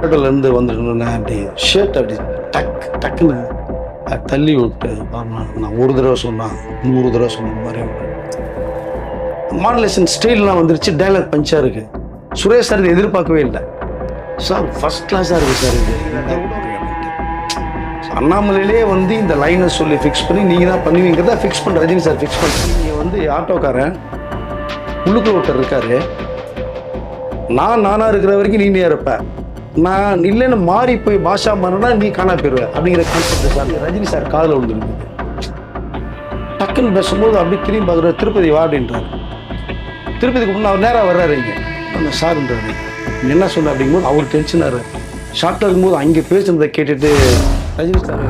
ஹோட்டல்லேருந்து வந்துட்டோன்னே அப்படி ஷர்ட் அப்படி டக் டக்குன்னு தள்ளி விட்டு நான் நான் ஒரு தடவை சொன்னேன் நூறு தடவை சொன்ன மாதிரி மாடலேஷன் ஸ்டைல்லாம் வந்துருச்சு டைலாக் பஞ்சாக இருக்கு. சுரேஷ் சார் இதை எதிர்பார்க்கவே இல்லை. சார் ஃபஸ்ட் கிளாஸாக இருக்குது சார் இது. அண்ணாமலையிலே வந்து இந்த லைனை சொல்லி ஃபிக்ஸ் பண்ணி நீங்கள் தான் பண்ணுவீங்கிறத ஃபிக்ஸ் பண்ண ரஜினி சார் ஃபிக்ஸ் பண்ணுறேன் நீங்கள் வந்து ஆட்டோக்காரன் உள்ளுக்குள்ள ஒருத்தர் இருக்காரு. நான் நானாக இருக்கிற வரைக்கும் நீ இருப்பேன் நான் இல்லைன்னு மாறி போய் பாஷா மாறினா நீ காணா போயிடுவ அப்படிங்கிற கான்செப்ட் சார் ரஜினி சார் காதில் விழுந்துருக்கு டக்குன்னு பேசும்போது அப்படியே திரும்பி பார்க்குற திருப்பதி வா அப்படின்றாரு. திருப்பதிக்கு முன்னே அவர் நேராக வர்றாரு இங்கே. அந்த சார்ன்றாரு நீ என்ன சொன்ன? அப்படிங்கும்போது அவர் டென்ஷனாரு ஷார்ட்டாக இருக்கும்போது அங்கே பேசுனதை கேட்டுட்டு ரஜினி சார்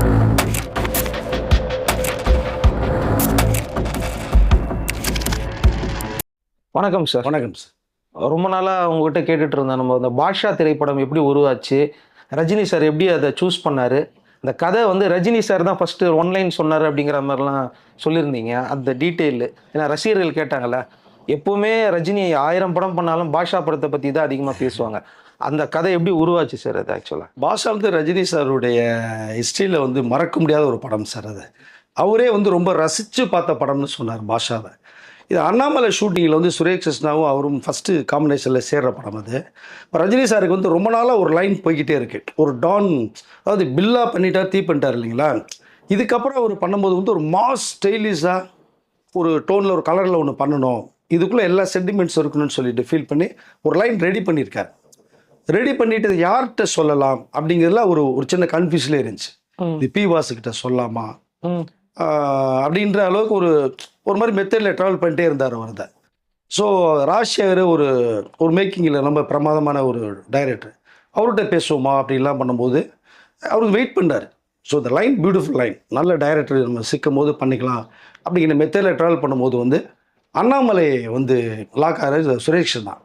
வணக்கம் சார். வணக்கம் சார். ரொம்ப நாளாக உங்ககிட்ட கேட்டுட்டு இருந்தேன் நம்ம அந்த பாஷா திரைப்படம் எப்படி உருவாச்சு ரஜினி சார் எப்படி அதை சூஸ் பண்ணார்? இந்த கதை வந்து ரஜினி சார் தான் ஃபஸ்ட்டு ஒன்லைன் சொன்னார் அப்படிங்கிற மாதிரிலாம் சொல்லியிருந்தீங்க. அந்த டீட்டெயிலு ஏன்னா ரசிகர்கள் கேட்டாங்கல்ல எப்போவுமே ரஜினி ஆயிரம் படம் பண்ணாலும் பாஷா படத்தை பற்றி தான் அதிகமாக பேசுவாங்க. அந்த கதை எப்படி உருவாச்சு சார் அது ஆக்சுவலாக பாஷா வந்து ரஜினி சாருடைய ஹிஸ்ட்ரியில் வந்து மறக்க முடியாத ஒரு படம் சார் அது. அவரே வந்து ரொம்ப ரசித்து பார்த்த படம்னு சொன்னார் பாஷாவை இது அண்ணாமலை ஷூட்டிங்கில் வந்து சுரேஷ் கிருஷ்ணாவும் அவரும் ஃபஸ்ட்டு காம்பினேஷனில் சேர்ற படம் அது. இப்போ ரஜினி சாருக்கு வந்து ரொம்ப நாளாக ஒரு லைன் போய்கிட்டே இருக்கு. ஒரு டான் அதாவது பில்லா பண்ணிட்டார் தீ பண்ணிட்டார் இல்லைங்களா? இதுக்கப்புறம் அவர் பண்ணும்போது வந்து ஒரு மாஸ் ஸ்டைலிஷாக ஒரு டோனில் ஒரு கலரில் ஒன்று பண்ணணும். இதுக்குள்ளே எல்லா சென்டிமெண்ட்ஸ் இருக்கணும்னு சொல்லிட்டு ஃபீல் பண்ணி ஒரு லைன் ரெடி பண்ணியிருக்கார். ரெடி பண்ணிட்டு இதை யார்கிட்ட சொல்லலாம் அப்படிங்கிறதுல ஒரு ஒரு சின்ன கன்ஃபியூஸ்லேயே இருந்துச்சு. இது பி வாசுக்கிட்ட சொல்லலாமா ம். ஆஹ் அப்படின்ற அளவுக்கு ஒரு ஒரு மாதிரி மெத்தடில் ட்ராவல் பண்ணிட்டே இருந்தார் அவர் அதை. ஸோ ராஜ்சேகர் ஒரு ஒரு மேக்கிங்கில் ரொம்ப பிரமாதமான ஒரு டைரக்டர் அவர்கிட்ட பேசுவோமா அப்படின்லாம் பண்ணும்போது அவருக்கு வெயிட் பண்ணார். ஸோ இந்த லைன் பியூட்டிஃபுல் லைன் நல்ல டைரக்டர் நம்ம சிக்கும் போது பண்ணிக்கலாம் அப்படிங்கிற மெத்தடில் ட்ராவல் பண்ணும்போது வந்து அண்ணாமலை வந்து லாக் சுரேஷ் தான்.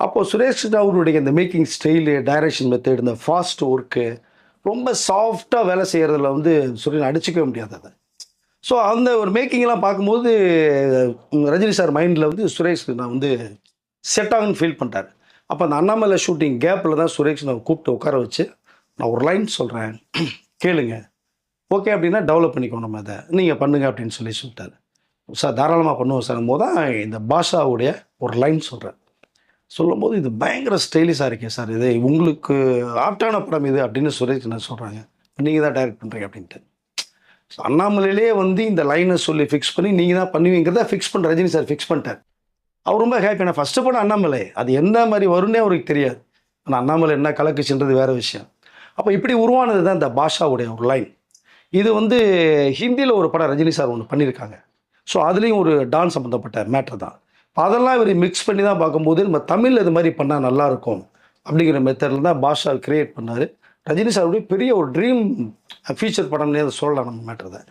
அப்போது சுரேஷ் அவருடைய இந்த மேக்கிங் ஸ்டைலு டைரக்ஷன் மெத்தட் இந்த ஃபாஸ்ட் ஒர்க்கு ரொம்ப சாஃப்டாக வேலை செய்கிறதுல வந்து சுரேஷ் அடிச்சுக்கவே முடியாது அதை. ஸோ அந்த ஒரு மேக்கிங்லாம் பார்க்கும்போது ரஜினி சார் மைண்டில் வந்து சுரேஷ் நான் வந்து செட் ஆகுன்னு ஃபீல் பண்ணிட்டார். அப்போ அந்த அண்ணாமலை ஷூட்டிங் கேப்பில் தான் சுரேஷ் நான் கூப்பிட்டு உட்கார வச்சு நான் ஒரு லைன் சொல்கிறேன் கேளுங்க. ஓகே அப்படின்னா டெவலப் பண்ணிக்கோ நம்ம அதை. நீங்கள் பண்ணுங்க அப்படின்னு சொல்லி சொல்லிட்டாரு. சார் தாராளமாக பண்ணுவோம் சார். போது தான் இந்த பாஷாவுடைய ஒரு லைன் சொல்கிறேன் சொல்லும்போது இது பயங்கர ஸ்டைலிஷாக இருக்கே சார். இது உங்களுக்கு ஆப்டான படம் இது அப்படின்னு சுரேஷ் நான் சொல்கிறாங்க நீங்கள் தான் டைரக்ட் பண்ணுறீங்க அப்படின்ட்டு. அண்ணாமலையிலே வந்து இந்த லைனை சொல்லி ஃபிக்ஸ் பண்ணி நீங்கள் தான் பண்ணுவீங்கிறத ஃபிக்ஸ் பண்ண ரஜினி சார் ஃபிக்ஸ் பண்ணிட்டார். அவர் ரொம்ப ஹாப்பி நான் ஃபஸ்ட்டு படம் அண்ணாமலை. அது என்ன மாதிரி வரும்னே அவருக்கு தெரியாது. ஆனால் அண்ணாமலை என்ன கலக்குச்சுன்றது வேறு விஷயம். அப்போ இப்படி உருவானது தான் இந்த பாஷாவுடைய ஒரு லைன் இது வந்து ஹிந்தியில் ஒரு படம் ரஜினி சார் ஒன்று பண்ணியிருக்காங்க ஸோ அதுலேயும் ஒரு டான்ஸ் சம்மந்தப்பட்ட மேட்ரு தான். இப்போ அதெல்லாம் இவர் மிக்ஸ் பண்ணி தான் பார்க்கும்போது நம்ம தமிழில் இது மாதிரி பண்ணால் நல்லாயிருக்கும் அப்படிங்கிற மெத்தடில் தான் பாஷா கிரியேட் பண்ணார். ரஜினி சாருடைய பெரிய ஒரு ட்ரீம் ஃபீச்சர் படம்னே அதை சொல்லலாம் நம்ம மேட்டர்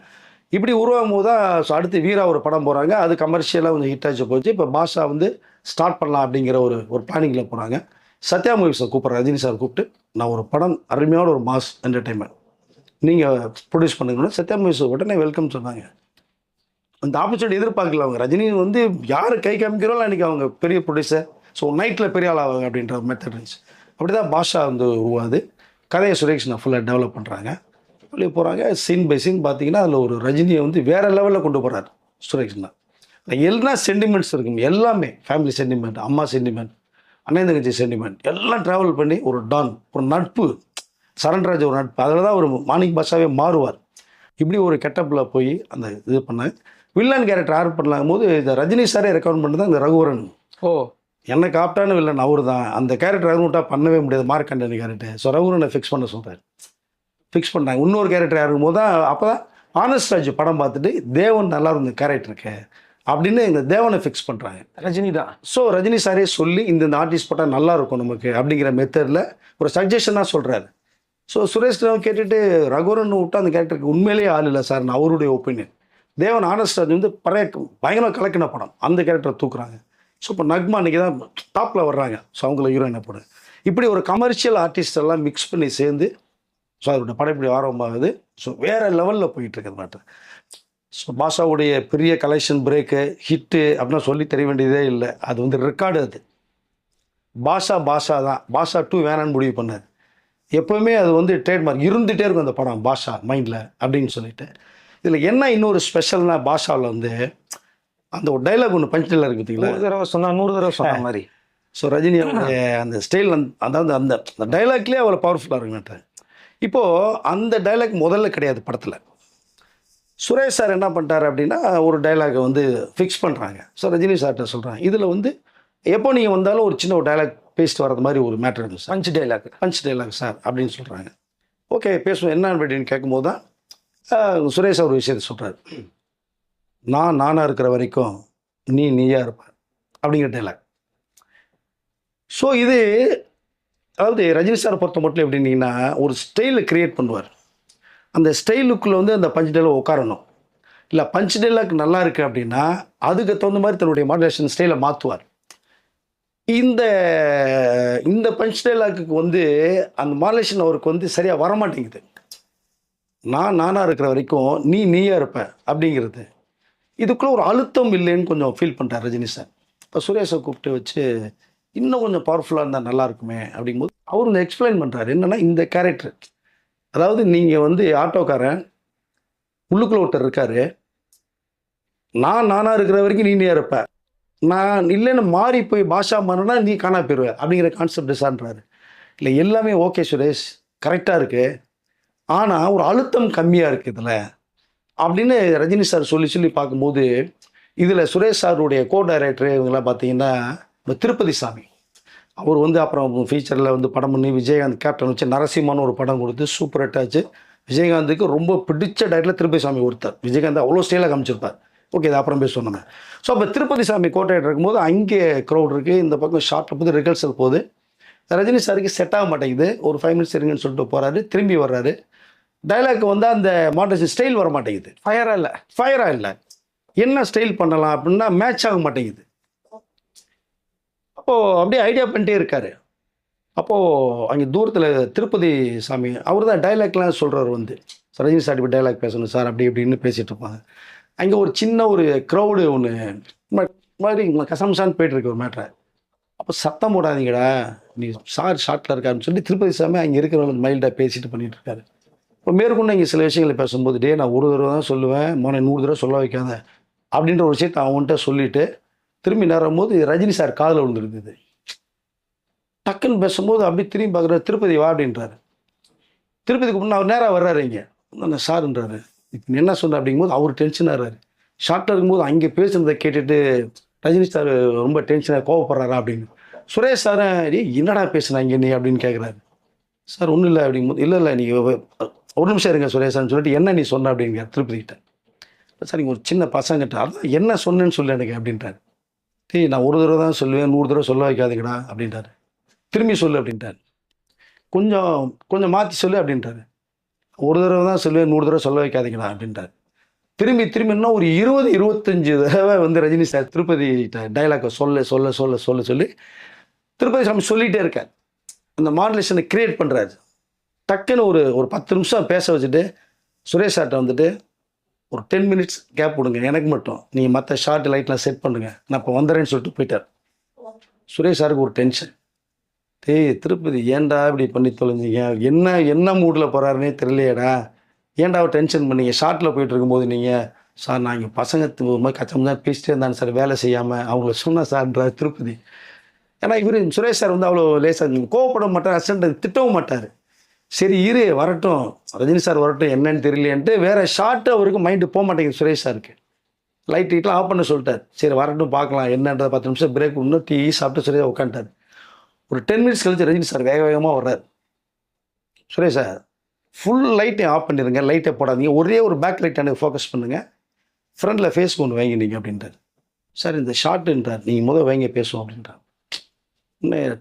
இப்படி உருவாகும் போது தான் ஸோ அடுத்து வீரா ஒரு படம் போகிறாங்க அது கமர்ஷியலாக கொஞ்சம் ஹிட் ஆச்சு போச்சு. இப்போ பாஷா வந்து ஸ்டார்ட் பண்ணலாம் அப்படிங்கிற ஒரு ஒரு பிளானிங்கில் போகிறாங்க சத்யா மூவிஸை கூப்பிட்றேன். ரஜினி சார் கூப்பிட்டு நான் ஒரு படம் அருமையான ஒரு மாஸ் என்டர்டைன்மெண்ட் நீங்கள் ப்ரொடியூஸ் பண்ணுங்கன்னா சத்யா மூவிஸ் உடனே வெல்கம் சொன்னாங்க. அந்த ஆப்பர்ச்சுனிட்டி எதிர்பார்க்கல அவங்க. ரஜினி வந்து யார் கை காமிக்கிறோம் அன்றைக்கி அவங்க பெரிய ப்ரொடியூசர் ஸோ நைட்டில் பெரிய ஆள் ஆவாங்க அப்படின்ற மெத்தட் இருந்துச்சு. அப்படி தான் பாஷா வந்து உருவாது கதையை சுரேஷ் நான் ஃபுல்லாக டெவலப் பண்ணுறாங்க வெளியே போகிறாங்க சீன் பை சீன் பார்த்தீங்கன்னா அதில் ஒரு ரஜினியை வந்து வேறு லெவலில் கொண்டு போகிறார் சுரேஷ்னா எல்லா சென்டிமெண்ட்ஸ் இருக்கும் எல்லாமே. ஃபேமிலி சென்டிமெண்ட் அம்மா சென்டிமெண்ட் அண்ணன் தங்கச்சி சென்டிமெண்ட் எல்லாம் ட்ராவல் பண்ணி ஒரு டான் ஒரு நட்பு. சரண்ராஜ் ஒரு நட்பு. அதில் தான் ஒரு மாணிக் பாஷாவே மாறுவார். இப்படி ஒரு கெட்டப்பில் போய் அந்த இது பண்ணேன் வில்லன் கேரக்டர் ஆர்ட் பண்ணலாம் போது இந்த ரஜினி சாரே ரெக்கமெண்ட் பண்ணது இந்த ரகுவரன். ஓ. எனக்கு ஆப்டான வில்லன் அவர் தான். அந்த கேரக்டர் ரகுவிட்டா பண்ணவே முடியாது. மார்க்கண்டனி கேரக்டர். ஸோ ரகுவரனை ஃபிக்ஸ் பண்ண சொல்கிறார் ஃபிக்ஸ் பண்ணாங்க. இன்னொரு கேரக்டர் இருக்கும்போது தான் அப்போ தான் ஆனஸ்ட் ராஜ் படம் பார்த்துட்டு தேவன் நல்லா இருந்த கேரக்டருக்கு அப்படின்னு இந்த தேவனை ஃபிக்ஸ் பண்ணுறாங்க ரஜினி தான். ஸோ ரஜினி சாரே சொல்லி இந்த இந்த ஆர்டிஸ்ட் போட்டால் நல்லா இருக்கும் நமக்கு அப்படிங்கிற மெத்தடில் ஒரு சஜஷனாக சொல்கிறாரு ஸோ சுரேஷ் ராவ் கேட்டுட்டு ரகுவரன் விட்டு அந்த கேரக்டருக்கு உண்மையிலேயே ஆள் இல்லை சார் நான் அவருடைய ஒப்பீனியன் தேவன் ஆனஸ்டாஜ் வந்து பழைய பயங்கரமாக கலக்கின படம். அந்த கேரக்டரை தூக்குறாங்க. ஸோ இப்போ நக்மா அன்றைக்கி தான் டாப்பில் வர்றாங்க. ஸோ அவங்கள ஹீரோயினை போடு இப்படி ஒரு கமர்ஷியல் ஆர்டிஸ்ட் எல்லாம் மிக்ஸ் பண்ணி சேர்ந்து ஸோ அதோட படம் இப்படி ஆரம்பமாகுது ஸோ வேறு லெவலில் போயிட்டுருக்குது இருக்குது ஸோ பாஷாவுடைய பெரிய கலெக்ஷன் பிரேக்கு ஹிட்டு அப்படின்னா சொல்லி தெரிய வேண்டியதே இல்லை. அது வந்து ரெக்கார்டு அது. பாஷா பாஷா தான். பாஷா டூ வேணான்னு முடிவு பண்ணார். எப்போவுமே அது வந்து ட்ரேட்மார்க் இருந்துகிட்டே இருக்கும் அந்த படம் பாஷா மைண்டில் அப்படின்னு சொல்லிட்டு. இதில் என்ன இன்னொரு ஸ்பெஷல்னா பாஷாவில் வந்து அந்த ஒரு டைலாக் ஒன்று பஞ்ச் டைலாக் இருக்கு பார்த்தீங்களா நூறு தடவை சொன்னா நூறு தடவை சொன்ன மாதிரி. ஸோ ரஜினி அவருடைய அந்த ஸ்டைல் அதாவது அந்த அந்த டைலாக்லேயே அவ்வளோ பவர்ஃபுல்லாக இருக்குன்னு இப்போது அந்த டைலாக் முதல்ல கிடையாது படத்தில். சுரேஷ் சார் என்ன பண்ணிட்டாரு அப்படின்னா ஒரு டைலாகை வந்து ஃபிக்ஸ் பண்ணுறாங்க ஸோ ரஜினி சார்கிட்ட சொல்கிறாங்க இதில் வந்து எப்போ நீங்கள் வந்தாலும் ஒரு சின்ன ஒரு டைலாக் பேசிட்டு வர்றது மாதிரி ஒரு மேட்ரு இருக்குது sir punch dialogue punch dialogue sir அப்படின்னு சொல்கிறாங்க ஓகே பேசுவோம். என்ன அப்படின்னு கேட்கும்போது தான் சுரேஷ் ஒரு விஷயத்தை சொல்கிறாரு நான் நானாக இருக்கிற வரைக்கும் நீ நீயாக இருப்ப. அப்படிங்கிற டைலாக் ஸோ இது அதாவது ரஜினி சார் பொறுத்த மட்டும் எப்படின்னீங்கன்னா ஒரு ஸ்டைலை கிரியேட் பண்ணுவார். அந்த ஸ்டைலுக்குள்ளே வந்து அந்த பஞ்ச் டைலாக் உட்காரணும். இல்லை பஞ்ச் டைலாக் நல்லா இருக்குது அப்படின்னா அதுக்கு தகுந்த மாதிரி தன்னுடைய மாடலேஷன் ஸ்டைலை மாற்றுவார் இந்த இந்த பஞ்ச் டைலாக்குக்கு வந்து அந்த மாடலேஷன் அவருக்கு வந்து சரியாக வரமாட்டேங்குது. நான் நானாக இருக்கிற வரைக்கும் நீ நீயாக இருப்ப அப்படிங்கிறது. இதுக்குள்ளே ஒரு அழுத்தம் இல்லைன்னு கொஞ்சம் ஃபீல் பண்ணுறார் ரஜினி சார் இப்போ சுரேஷை கூப்பிட்டு வச்சு இன்னும் கொஞ்சம் பவர்ஃபுல்லாக இருந்தால் நல்லா இருக்குமே அப்படிங்கும்போது அவர் இந்த எக்ஸ்பிளைன் பண்ணுறாரு என்னென்னா இந்த கேரக்டர் அதாவது நீங்கள் வந்து ஆட்டோக்காரன் உள்ளுக்குள்ள ஒருத்தர் இருக்காரு. நான் நானாக இருக்கிற வரைக்கும் நீ நீயா இருப்ப. நான் இல்லைன்னு மாறி போய் பாஷா மாறினா நீ காணா போயிடுவ அப்படிங்கிற கான்செப்ட் சான்றாரு இல்லை எல்லாமே ஓகே சுரேஷ். கரெக்டாக இருக்குது ஆனால் ஒரு அழுத்தம் கம்மியாக இருக்குது இதில். அப்படின்னு ரஜினி சார் சொல்லி சொல்லி பார்க்கும்போது இதில் சுரேஷ் சாருடைய கோ டைரக்டர் இவங்கெல்லாம் பார்த்தீங்கன்னா இந்த திருப்பதி சாமி. அவர் வந்து அப்புறம் ஃபியூச்சரில் வந்து படம் பண்ணி விஜயகாந்த் கேப்டன் வச்சு நரசிம்மான்னு ஒரு படம் கொடுத்து சூப்பர் ஹிட் ஆச்சு. விஜயகாந்துக்கு ரொம்ப பிடிச்ச டைரக்டில் திருப்பதி சாமி ஒருத்தர். விஜயகாந்த் அவ்வளோ ஸ்டைலாக காமிச்சிருப்பார். ஓகே இது அப்புறம் பேச சொன்னேன் ஸோ அப்போ திருப்பதி சாமி கோட்டையில் இருக்கும்போது அங்கே க்ரௌட் இருக்குது இந்த பக்கம் ஷார்ட்டில் போது ரிகல்சல் போகுது. ரஜினி சாருக்கு செட் ஆக மாட்டேங்குது. ஒரு ஃபைவ் மினிட்ஸ் இருங்கன்னு சொல்லிட்டு போகிறாரு திரும்பி வர்றாரு. டைலாக் வந்து அந்த மாடரேஷன் ஸ்டைல் வர மாட்டேங்குது. ஃபயரா இல்ல? ஃபயராக இல்லை. என்ன ஸ்டைல் பண்ணலாம் அப்படின்னா மேட்ச் ஆக மாட்டேங்குது. அப்போது அப்படியே ஐடியா பண்ணிட்டே இருக்காரு. அப்போது அங்கே தூரத்தில் திருப்பதி சாமி அவர் தான் டைலாக்லாம் சொல்கிறார் வந்து. "சார், ரஜினி சார் இப்படி டைலாக் பேசணும் சார் அப்படி இப்படின்னு பேசிகிட்டு இருப்பாங்க. அங்கே ஒரு சின்ன ஒரு க்ரௌடு ஒன்று மாதிரி கசம்சான்னு போயிட்டு இருக்கு ஒரு மேட்ரை அப்போ சத்தம் போடாதீங்கடா. நீ சார் ஷார்ட்டில் இருக்காருன்னு சொல்லி திருப்பதி சாமி அங்கே இருக்கிறவங்க மைல்டாக பேசிட்டு பண்ணிட்டு இருக்காரு. இப்போ மேற்கொண்டு இங்கே சில விஷயங்களை பேசும்போது டே நான் ஒரு தடவை தான் சொல்லுவேன். மோனை நூறு தடவை சொல்ல வைக்காத. அப்படின்ற ஒரு விஷயத்தை அவன்கிட்ட சொல்லிவிட்டு திரும்பி நேரம் போது ரஜினி சார் காதில் விழுந்துருந்தது டக்குன்னு பேசும்போது அப்படி திரும்பி பார்க்குற திருப்பதி வா அப்படின்றாரு. திருப்பதிக்கு முன்னே அவர் நேராக வர்றாரு இங்கே. நான் சாருன்றாரு? இப்போ என்ன சொன்ன அப்படிங்கும்போது அவர் டென்ஷன் ஆகிறாரு ஷார்ட்டாக இருக்கும்போது அங்கே பேசுனதை கேட்டுட்டு ரஜினி சார் ரொம்ப டென்ஷனாக கோவப்படுறாரா? அப்படின்னு. சுரேஷ் சார் டேய் என்னடா பேசுனாங்க நீ? அப்படின்னு கேட்குறாரு சார் ஒன்றும் இல்லை அப்படிங்கும்போது இல்லை இல்லை நீங்கள் ஒரு நிமிஷம் இருங்க சுரேஷன் சொல்லிட்டு என்ன நீ சொன்ன அப்படிங்கிற திருப்பதிக்கிட்ட சார் நீங்கள் ஒரு சின்ன பசங்கிட்ட அதான் என்ன சொன்னேன்னு சொல்லு எனக்கு அப்படின்ட்டாரு. டேய் நான் ஒரு தடவை தான் சொல்லுவேன் நூறு தடவை சொல்ல வைக்காதீங்கடா அப்படின்ட்டாரு. திரும்பி சொல்லு அப்படின்ட்டாரு. கொஞ்சம் கொஞ்சம் மாற்றி சொல்லு அப்படின்ட்டாரு. ஒரு தடவை தான் சொல்லுவேன் நூறு தடவை சொல்ல வைக்காதீங்கடா அப்படின்ட்டாரு. திரும்பி திரும்பி இன்னும் ஒரு இருபது இருபத்தஞ்சு தடவை வந்து ரஜினி சார் திருப்பதி டைலாக்கை சொல்ல சொல்ல சொல்ல சொல்ல சொல்லி திருப்பதி சாமி சொல்லிகிட்டே இருக்கார். அந்த மாடுலேஷனை கிரியேட் பண்ணுறாரு டக்குன்னு ஒரு ஒரு பத்து நிமிஷம் பேச வச்சுட்டு சுரேஷ் சார்ட்ட வந்துட்டு ஒரு டென் மினிட்ஸ் கேப் விடுங்க. எனக்கு மட்டும். நீங்கள் மற்ற ஷார்ட் லைட்லாம் செட் பண்ணுங்க. நான் இப்போ வந்துடுறேன்னு சொல்லிட்டு போயிட்டார். சுரேஷ் சாருக்கு ஒரு டென்ஷன் டேய் திருப்பதி ஏன்டா இப்படி பண்ணி தொலைஞ்சிங்க? என்ன என்ன மூடில் போகிறாருனே தெரியலையடா. ஏன்டா டென்ஷன் பண்ணீங்க? ஷார்ட்டில் போயிட்டு இருக்கும்போது நீங்கள் சார் நான் இங்கே பசங்க தி- ஒரு மாதிரி கச்சம் தான் பேசிட்டே இருந்தாங்க சார். வேலை செய்யாமல் அவங்கள சொன்னேன் சார்ன்றா திருப்பதி. ஏன்னா இவர் சுரேஷ் சார் வந்து அவ்வளோ லேசாக கோவப்பட மாட்டார் அசண்ட் திட்டவும் மாட்டார். சரி இரு வரட்டும். ரஜினி சார் வரட்டும் என்னன்னு தெரியலையன்ட்டு வேற ஷார்ட்டு அவருக்கு மைண்டு போக மாட்டேங்குது சுரேஷ் சாருக்கு. லைட் லைட்லாம் ஆஃப் பண்ண சொல்லிட்டார். சரி வரட்டும் பார்க்கலாம் என்னன்ற பத்து நிமிஷம் பிரேக் இன்னும் டீ சாப்பிட்டு சுரேஷ் உட்காந்துட்டார் ஒரு டென் மினிட்ஸ் கழிச்சு ரஜினி சார் வேக வேகமாக வர்றார். சுரேஷ் சார் ஃபுல் லைட்டை ஆஃப் பண்ணிடுங்க லைட்டை போடாதீங்க ஒரே ஒரு பேக் லைட் எனக்கு ஃபோக்கஸ் பண்ணுங்கள் ஃப்ரண்டில் ஃபேஸ் ஒன்று வாங்கினீங்க அப்படின்றார். சார் இந்த ஷார்ட்டுன்றார் நீங்கள் முதல் வாங்கி பேசுவோம் அப்படின்றார்.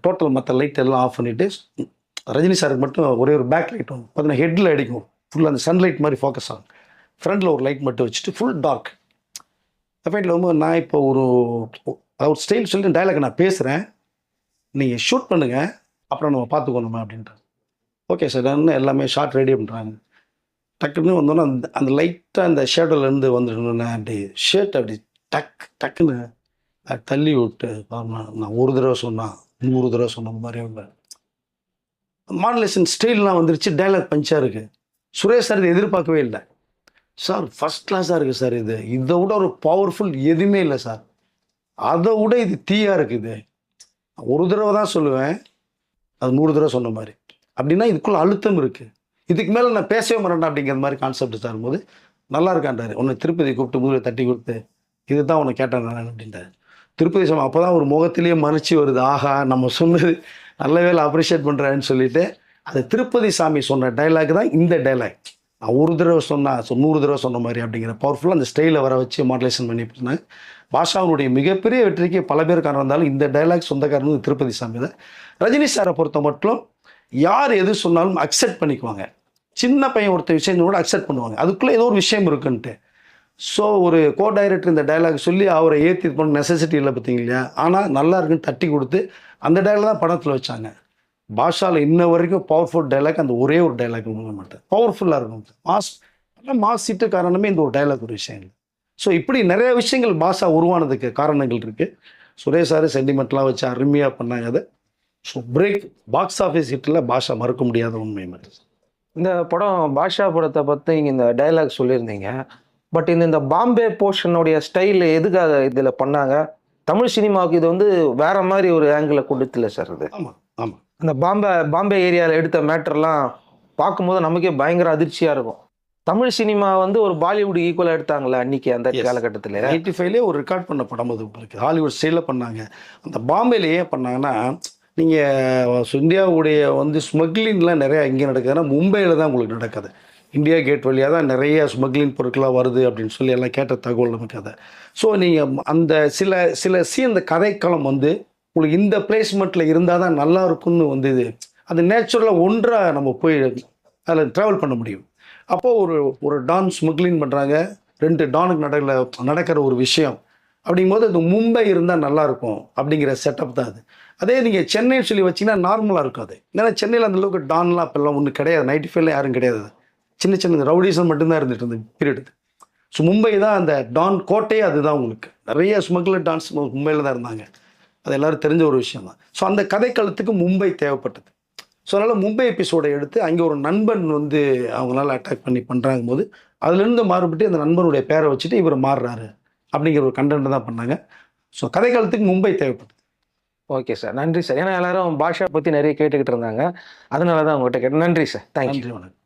டோட்டல் மற்ற லைட் எல்லாம் ஆஃப் பண்ணிவிட்டு ரஜினி சாருக்கு மட்டும் ஒரே ஒரு பேக் லைட் பார்த்தீங்கன்னா ஹெட்டில் அடிக்கும். ஃபுல்லாக அந்த சன்லைட் மாதிரி ஃபோக்கஸ் ஆகும். ஃப்ரண்டில் ஒரு லைட் மட்டும் வச்சுட்டு ஃபுல் டார்க் எஃபெக்டில் வந்து நான் இப்போ ஒரு ஒரு ஸ்டைல் சொல்லிட்டு டைலாக் நான் பேசுகிறேன் நீங்கள் ஷூட் பண்ணுங்கள் அப்புறம் நம்ம பார்த்துக்கணுமா அப்படின்ட்டு ஓகே சார் நான் எல்லாமே ஷார்ட் ரெடி பண்ணுறாங்க டக்குன்னு வந்தோன்னே அந்த அந்த லைட்டாக அந்த ஷேடோலேருந்து வந்துடணுன்னு அப்படி ஷர்ட் அப்படி டக் டக்குன்னு தள்ளி விட்டு நான் ஒரு தடவை சொன்னால் நூறு தடவை சொன்ன மாதிரி அவங்க மாடலேஷன் ஸ்டைல்லாம் வந்துருச்சு டைலாக் பஞ்சாக இருக்குது சுரேஷ் சார் இதை எதிர்பார்க்கவே இல்லை. சார் ஃபஸ்ட் கிளாஸாக இருக்குது சார் இது. இதை விட ஒரு பவர்ஃபுல் எதுவுமே இல்லை சார். அதை விட இது தீயாக இருக்குது ஒரு தடவை தான் சொல்லுவேன். அது நூறு தடவை சொன்ன மாதிரி. அப்படின்னா இதுக்குள்ளே அழுத்தம் இருக்குது இதுக்கு மேலே நான் பேசவே மாட்டேன் அப்படிங்கிற மாதிரி கான்செப்ட் சாரும்போது நல்லா இருக்கான்றாரு உன்னை திருப்பதி கூப்பிட்டு முதலில் தட்டி கொடுத்து இதுதான் உன்னை கேட்டேன் நான் அப்படின்றார் திருப்பதி சாமி அப்போ தான் ஒரு முகத்திலேயே மறைச்சி வருது. ஆஹா நம்ம சொன்னது நல்ல வேலை அப்ரிஷியேட் பண்ணுறான்னு சொல்லிட்டு அது திருப்பதி சாமி சொன்ன டைலாக் தான் இந்த டைலாக் நான் ஒரு தடவை சொன்னால் சொ- நூறு தடவை சொன்ன மாதிரி அப்படிங்கிற பவர்ஃபுல்லாக அந்த ஸ்டைலை வர வச்சு மாடலேஷன் பண்ணி பண்ணாங்க பாஷாவுடைய மிகப்பெரிய வெற்றிக்கு பல பேர் காரணம் இருந்தாலும் இந்த டைலாக் சொந்தக்காரன் திருப்பதி சாமி தான். ரஜினி சாரை பொறுத்த மட்டும் யார் எது சொன்னாலும் அக்செப்ட் பண்ணிக்குவாங்க. சின்ன பையன் ஒருத்த விஷயம் கூட அக்செப்ட் பண்ணுவாங்க. அதுக்குள்ளே ஏதோ ஒரு விஷயம் இருக்குன்ட்டு. ஸோ ஒரு கோ டைரக்டர் இந்த டைலாக் சொல்லி அவரை ஏற்றி பண்ண நெசசிட்டி இல்லை பார்த்தீங்க இல்லையா ஆனால் நல்லா இருக்குன்னு தட்டி கொடுத்து அந்த டைலாக் தான் படத்தில் வச்சாங்க. பாஷாவில் இன்ன வரைக்கும் பவர்ஃபுல் டைலாக் அந்த ஒரே ஒரு டைலாக் முடிய மாட்டேன் பவர்ஃபுல்லாக இருக்கும். மாஸ் மாஸ் சீட்டு காரணமே இந்த ஒரு டைலாக் ஒரு விஷயம் இல்லை. ஸோ இப்படி நிறைய விஷயங்கள் பாஷா உருவானதுக்கு காரணங்கள் இருக்குது சுரேஷ் சார் சென்டிமெண்ட்லாம் வச்சு அருமையாக பண்ணாங்க அதை. ஸோ பிரேக் பாக்ஸ் ஆஃபீஸ் ஹிட்டில் பாஷா மறக்க முடியாத உண்மை மட்டும். இந்த படம் பாஷா படத்தை பற்றி நீங்கள் இந்த டைலாக் சொல்லியிருந்தீங்க. பட் இந்த இந்த பாம்பே போர்ஷனுடைய ஸ்டைல் எதுக்காக இதில் பண்ணாங்க? தமிழ் சினிமாவுக்கு இது வந்து வேற மாதிரி ஒரு ஆங்கிளில் கொடுத்துல சார் இது ஆமாம் ஆமாம் அந்த பாம்பே பாம்பே ஏரியாவில் எடுத்த மேட்டர்லாம் பார்க்கும்போது நமக்கே பயங்கர அதிர்ச்சியாக இருக்கும். தமிழ் சினிமா வந்து ஒரு பாலிவுட் ஈக்குவலாக எடுத்தாங்களே அன்னைக்கு அந்த. காலகட்டத்தில். நைன்டி ஃபைவ்லேயே ஒரு ரெக்கார்ட் பண்ண படம் அது உங்களுக்கு ஹாலிவுட் ஸ்டைலில் பண்ணாங்க. அந்த பாம்பேல ஏன் பண்ணாங்கன்னா நீங்கள் இந்தியாவுடைய வந்து ஸ்மக்லிங்லாம் நிறையா இங்கே நடக்குதுன்னா மும்பையில் தான் உங்களுக்கு நடக்குது. இந்தியா கேட் வழியாக தான் நிறைய ஸ்மக்லிங் பொருட்களாக வருது அப்படின்னு சொல்லி எல்லாம் கேட்ட தகவல் நமக்கு அதை. ஸோ நீங்கள் அந்த சில சில சீன் அந்த கதைக்களம் வந்து உங்களுக்கு இந்த பிளேஸ்மெண்ட்டில் இருந்தால் தான் நல்லா இருக்கும்னு வந்து இது அது நேச்சுரலாக ஒன்றாக நம்ம போய் அதில் ட்ராவல் பண்ண முடியும். அப்போது ஒரு ஒரு டான் ஸ்மக்லிங் பண்ணுறாங்க ரெண்டு டானுக்கு நடக்கல நடக்கிற ஒரு விஷயம். அப்படிங்கும்போது அது மும்பை இருந்தால் நல்லாயிருக்கும் அப்படிங்கிற செட்டப் தான் அது. அதே நீங்கள் சென்னைன்னு சொல்லி வச்சீங்கன்னா நார்மலாக இருக்கும் அது. ஏன்னா சென்னையில் அந்தளவுக்கு டான்லாம் இப்போல்லாம் ஒன்றும் கிடையாது. நைன்டி ஃபைவ்ல யாரும் கிடையாது சின்ன சின்ன ரவுடிசம் மட்டும்தான் இருந்துட்டு இருந்த பீரியட் ஸோ மும்பை தான் அந்த டான் கோட்டையே அதுதான் உங்களுக்கு. நிறைய ஸ்மக்லர் டான்ஸ் மும்பையில் தான் இருந்தாங்க. அது எல்லாரும் தெரிஞ்ச ஒரு விஷயம் தான். ஸோ அந்த கதைக்களத்துக்கு மும்பை தேவைப்பட்டது. ஸோ அதனால் மும்பை எபிசோடை எடுத்து அங்கே ஒரு நண்பன் வந்து அவங்களால அட்டாக் பண்ணி பண்ணுறாங்க போது அதுலேருந்து மாறுபட்டு அந்த நண்பனுடைய பேரை வச்சுட்டு இவர் மாறுறாரு அப்படிங்கிற ஒரு கண்டென்ட் தான் பண்ணாங்க. ஸோ கதைக்காலத்துக்கு மும்பை தேவைப்படுது ஓகே சார் நன்றி சார் ஏன்னா எல்லாரும் பாஷா பற்றி நிறைய கேட்டுக்கிட்டு இருந்தாங்க. அதனால தான் உங்கள்கிட்ட கேட்டேன். நன்றி சார் தேங்க்யூ நன்றி வணக்கம்.